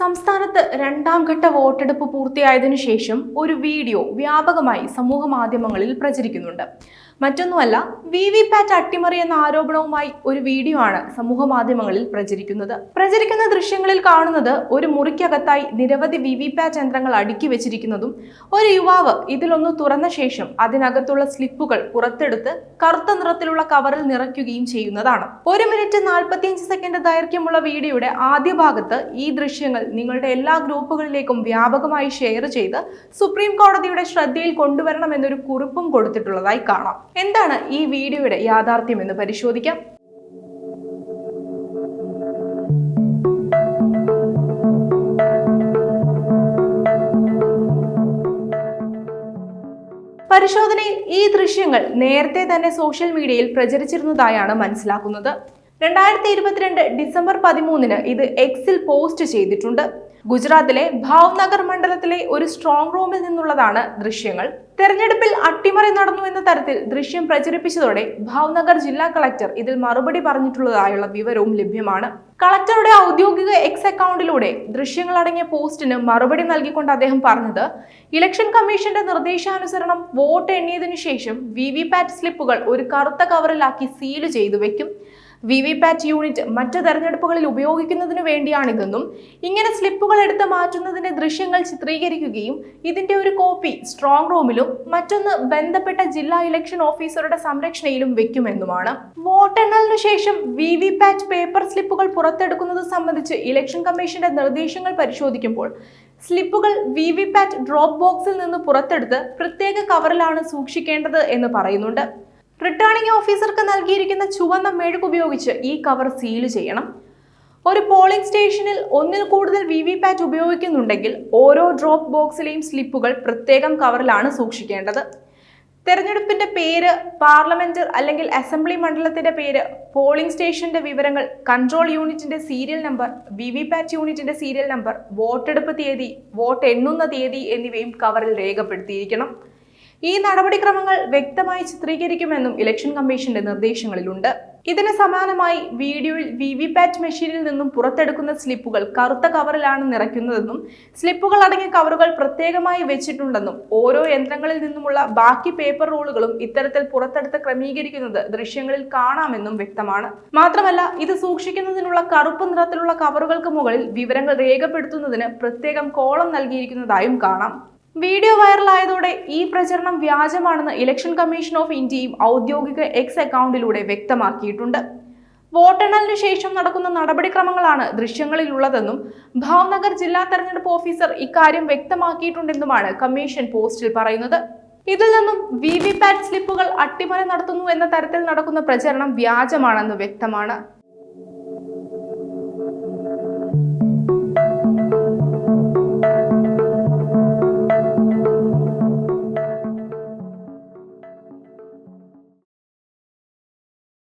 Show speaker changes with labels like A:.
A: സംസ്ഥാനത്ത് രണ്ടാം ഘട്ട വോട്ടെടുപ്പ് പൂർത്തിയായതിനു ശേഷം ഒരു വീഡിയോ വ്യാപകമായി സമൂഹ മാധ്യമങ്ങളിൽ പ്രചരിക്കുന്നുണ്ട്. മറ്റൊന്നുമല്ല വി വി പാറ്റ് അട്ടിമറി എന്ന ആരോപണവുമായി ഒരു വീഡിയോ ആണ് സമൂഹ മാധ്യമങ്ങളിൽ പ്രചരിക്കുന്നത്. പ്രചരിക്കുന്ന ദൃശ്യങ്ങളിൽ കാണുന്നത് ഒരു മുറിക്കകത്തായി നിരവധി വി വി പാറ്റ് യന്ത്രങ്ങൾ അടുക്കി വെച്ചിരിക്കുന്നതും ഒരു യുവാവ് ഇതിലൊന്ന് തുറന്ന ശേഷം അതിനകത്തുള്ള സ്ലിപ്പുകൾ പുറത്തെടുത്ത് കറുത്ത നിറത്തിലുള്ള കവറിൽ നിറയ്ക്കുകയും ചെയ്യുന്നതാണ്. ഒരു മിനിറ്റ് നാൽപ്പത്തിയഞ്ച് സെക്കൻഡ് ദൈർഘ്യമുള്ള വീഡിയോയുടെ ആദ്യ ഭാഗത്ത് ഈ ദൃശ്യങ്ങൾ നിങ്ങളുടെ എല്ലാ ഗ്രൂപ്പുകളിലേക്കും വ്യാപകമായി ഷെയർ ചെയ്ത് സുപ്രീം കോടതിയുടെ ശ്രദ്ധയിൽ കൊണ്ടുവരണം എന്നൊരു കുറിപ്പും കൊടുത്തിട്ടുള്ളതായി കാണാം. എന്താണ് ഈ വീഡിയോയുടെ യാഥാർത്ഥ്യം എന്ന് പരിശോധിക്കാം. പരിശോധനയിൽ ഈ ദൃശ്യങ്ങൾ നേരത്തെ തന്നെ സോഷ്യൽ മീഡിയയിൽ പ്രചരിച്ചിരുന്നതായാണ് മനസ്സിലാക്കുന്നത്. രണ്ടായിരത്തി ഇരുപത്തിരണ്ട് ഡിസംബർ പതിമൂന്നിന് ഇത് എക്സിൽ പോസ്റ്റ് ചെയ്തിട്ടുണ്ട്. ഗുജറാത്തിലെ ഭാവ്നഗർ മണ്ഡലത്തിലെ ഒരു സ്ട്രോങ് റൂമിൽ നിന്നുള്ളതാണ് ദൃശ്യങ്ങൾ. തെരഞ്ഞെടുപ്പിൽ അട്ടിമറി നടന്നു എന്ന തരത്തിൽ ദൃശ്യം പ്രചരിപ്പിച്ചതോടെ ഭാവ്നഗർ ജില്ലാ കളക്ടർ ഇതിൽ മറുപടി പറഞ്ഞിട്ടുള്ളതായുള്ള വിവരവും ലഭ്യമാണ്. കളക്ടറുടെ ഔദ്യോഗിക എക്സ് അക്കൗണ്ടിലൂടെ ദൃശ്യങ്ങളടങ്ങിയ പോസ്റ്റിന് മറുപടി നൽകിക്കൊണ്ട് അദ്ദേഹം പറഞ്ഞത് ഇലക്ഷൻ കമ്മീഷന്റെ നിർദ്ദേശാനുസരണം വോട്ട് എണ്ണിയതിനു ശേഷം വി വി പാറ്റ് സ്ലിപ്പുകൾ ഒരു കറുത്ത കവറിലാക്കി സീൽ ചെയ്തു വെക്കും. വി വി പാറ്റ് യൂണിറ്റ് മറ്റ് തെരഞ്ഞെടുപ്പുകളിൽ ഉപയോഗിക്കുന്നതിനു വേണ്ടിയാണിതെന്നും ഇങ്ങനെ സ്ലിപ്പുകൾ എടുത്ത് മാറ്റുന്നതിന്റെ ദൃശ്യങ്ങൾ ചിത്രീകരിക്കുകയും ഇതിന്റെ ഒരു കോപ്പി സ്ട്രോങ് റൂമിലും മറ്റൊന്ന് ബന്ധപ്പെട്ട ജില്ലാ ഇലക്ഷൻ ഓഫീസറുടെ സംരക്ഷണയിലും വെക്കുമെന്നുമാണ്. വോട്ടെണ്ണലിനു ശേഷം വി വി പാറ്റ് പേപ്പർ സ്ലിപ്പുകൾ പുറത്തെടുക്കുന്നത് സംബന്ധിച്ച് ഇലക്ഷൻ കമ്മീഷന്റെ നിർദ്ദേശങ്ങൾ പരിശോധിക്കുമ്പോൾ സ്ലിപ്പുകൾ വി വി പാറ്റ് ഡ്രോപ്പ് ബോക്സിൽ നിന്ന് പുറത്തെടുത്ത് പ്രത്യേക കവറിലാണ് സൂക്ഷിക്കേണ്ടത് എന്ന് പറയുന്നുണ്ട്. റിട്ടേണിംഗ് ഓഫീസർക്ക് നൽകിയിരിക്കുന്ന ചുവന്ന മെഴുക് ഉപയോഗിച്ച് ഈ കവർ സീൽ ചെയ്യണം. ഒരു പോളിംഗ് സ്റ്റേഷനിൽ ഒന്നിൽ കൂടുതൽ വി വി പാറ്റ് ഉപയോഗിക്കുന്നുണ്ടെങ്കിൽ ഓരോ ഡ്രോപ്പ് ബോക്സിലെയും സ്ലിപ്പുകൾ പ്രത്യേകം കവറിലാണ് സൂക്ഷിക്കേണ്ടത്. തെരഞ്ഞെടുപ്പിന്റെ പേര് പാർലമെന്റ് അല്ലെങ്കിൽ അസംബ്ലി മണ്ഡലത്തിന്റെ പേര് പോളിംഗ് സ്റ്റേഷന്റെ വിവരങ്ങൾ കൺട്രോൾ യൂണിറ്റിന്റെ serial number V V PAT യൂണിറ്റിന്റെ സീരിയൽ നമ്പർ വോട്ടെടുപ്പ് തീയതി വോട്ട് എണ്ണുന്ന തീയതി എന്നിവയും കവറിൽ രേഖപ്പെടുത്തിയിരിക്കണം. ഈ നടപടിക്രമങ്ങൾ വ്യക്തമായി ചിത്രീകരിക്കുമെന്നും ഇലക്ഷൻ കമ്മീഷന്റെ നിർദ്ദേശങ്ങളിലുണ്ട്. ഇതിന് സമാനമായി വീഡിയോയിൽ വി വി പാറ്റ് മെഷീനിൽ നിന്നും പുറത്തെടുക്കുന്ന സ്ലിപ്പുകൾ കറുത്ത കവറിലാണ് നിറയ്ക്കുന്നതെന്നും സ്ലിപ്പുകൾ അടങ്ങിയ കവറുകൾ പ്രത്യേകമായി വെച്ചിട്ടുണ്ടെന്നും ഓരോ യന്ത്രങ്ങളിൽ നിന്നുമുള്ള ബാക്കി പേപ്പർ റോളുകളും ഇത്തരത്തിൽ പുറത്തെടുത്ത് ക്രമീകരിക്കുന്നത് ദൃശ്യങ്ങളിൽ കാണാമെന്നും വ്യക്തമാണ്. മാത്രമല്ല ഇത് സൂക്ഷിക്കുന്നതിനുള്ള കറുപ്പ് നിറത്തിലുള്ള കവറുകൾക്ക് മുകളിൽ വിവരങ്ങൾ രേഖപ്പെടുത്തുന്നതിന് പ്രത്യേകം കോളം നൽകിയിരിക്കുന്നതായും കാണാം. വീഡിയോ വൈറലായതോടെ ഈ പ്രചരണം വ്യാജമാണെന്ന് ഇലക്ഷൻ കമ്മീഷൻ ഓഫ് ഇന്ത്യയും ഔദ്യോഗിക എക്സ് അക്കൗണ്ടിലൂടെ വ്യക്തമാക്കിയിട്ടുണ്ട്. വോട്ടെണ്ണലിന് ശേഷം നടക്കുന്ന നടപടിക്രമങ്ങളാണ് ദൃശ്യങ്ങളിലുള്ളതെന്നും ഭാവ്നഗർ ജില്ലാ തെരഞ്ഞെടുപ്പ് ഓഫീസർ ഇക്കാര്യം വ്യക്തമാക്കിയിട്ടുണ്ടെന്നുമാണ് കമ്മീഷൻ പോസ്റ്റിൽ പറയുന്നത്. ഇതിൽ നിന്നും വി വി പാറ്റ് സ്ലിപ്പുകൾ അട്ടിമറി നടത്തുന്നു എന്ന തരത്തിൽ നടക്കുന്ന പ്രചരണം വ്യാജമാണെന്ന് വ്യക്തമാണ്.